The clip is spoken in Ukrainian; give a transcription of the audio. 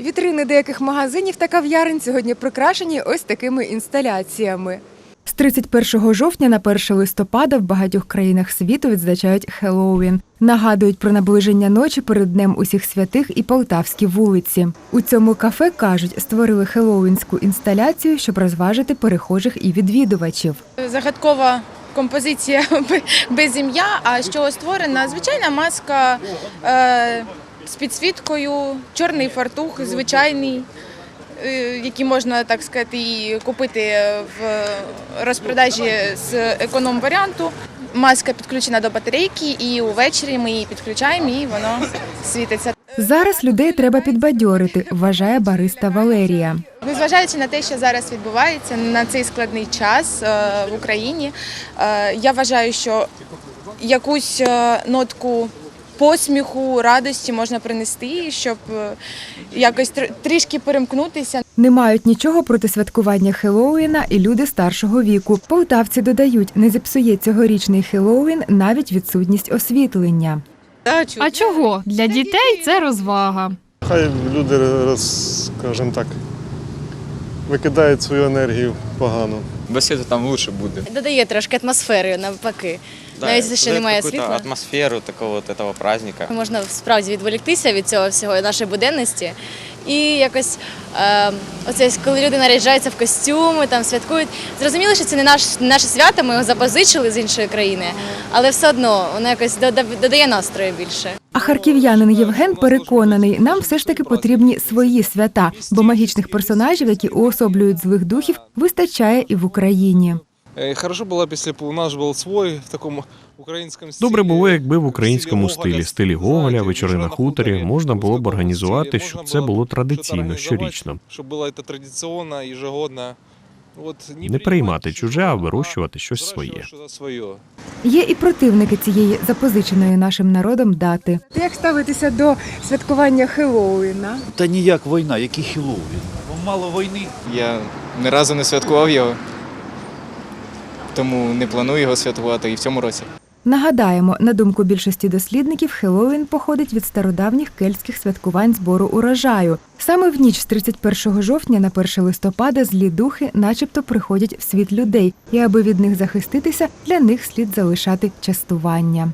Вітрини деяких магазинів та кав'ярень сьогодні прикрашені ось такими інсталяціями. З 31 жовтня на 1 листопада в багатьох країнах світу відзначають Хеллоуін. Нагадують про наближення ночі перед Днем усіх святих і полтавські вулиці. У цьому кафе кажуть, створили хеллоуінську інсталяцію, щоб розважити перехожих і відвідувачів. загадкова композиція без ім'я. А чого створена? Звичайна маска е, з підсвіткою, чорний фартух, звичайний, е, який можна так сказати і купити в розпродажі з економ варіанту. Маска підключена до батарейки, і увечері ми її підключаємо, і воно світиться. Зараз людей треба підбадьорити, вважає бариста Валерія. Незважаючи на те, що зараз відбувається на цей складний час е, в Україні, е, я вважаю, що якусь нотку посміху, радості можна принести, щоб е, якось трішки перемкнутися. Не мають нічого проти святкування Хеллоуіна і люди старшого віку. Полтавці додають, не зіпсує цьогорічний Хеллоуін навіть відсутність освітлення. А чого? Для дітей це розвага. Хай люди, роз, скажімо так, викидають свою енергію погано. Бесіда там лучше буде. Додає трошки атмосфери навпаки. Навіть якщо дает немає світла. атмосферу такого от этого праздника. Можна справді відволіктися від цього всього нашої буденності. І якось е, оце коли люди наряджаються в костюми, там святкують. Зрозуміло, що це не наш наше свято, ми його запозичили з іншої країни, але все одно воно якось дода- додає настрою більше. А харків'янин Євген переконаний, нам все ж таки потрібні свої свята, бо магічних персонажів, які уособлюють злих духів, вистачає і в Україні. Е, Хорошо було б, якщо б у нас був свой в такому українському стилі. Добре було, якби в українському стилі стилі, Гоголя, вечори на хуторі, можна було б організувати, щоб це було традиційно, щорічно. Щоб було це традиційно. От, Не приймати чуже, а вирощувати щось своє. Є і противники цієї запозиченої нашим народом дати. Як ставитися до святкування Хеллоуіна? Та ніяк війна, який Хіллоуін. Ну, Мало війни. Я ні разу не святкував його, тому не планую його святкувати і в цьому році. Нагадаємо, на думку більшості дослідників, Хеллоуін походить від стародавніх кельтських святкувань збору урожаю. Саме в ніч з 31 жовтня на 1 листопада злі духи начебто приходять в світ людей, і аби від них захиститися, для них слід залишати частування.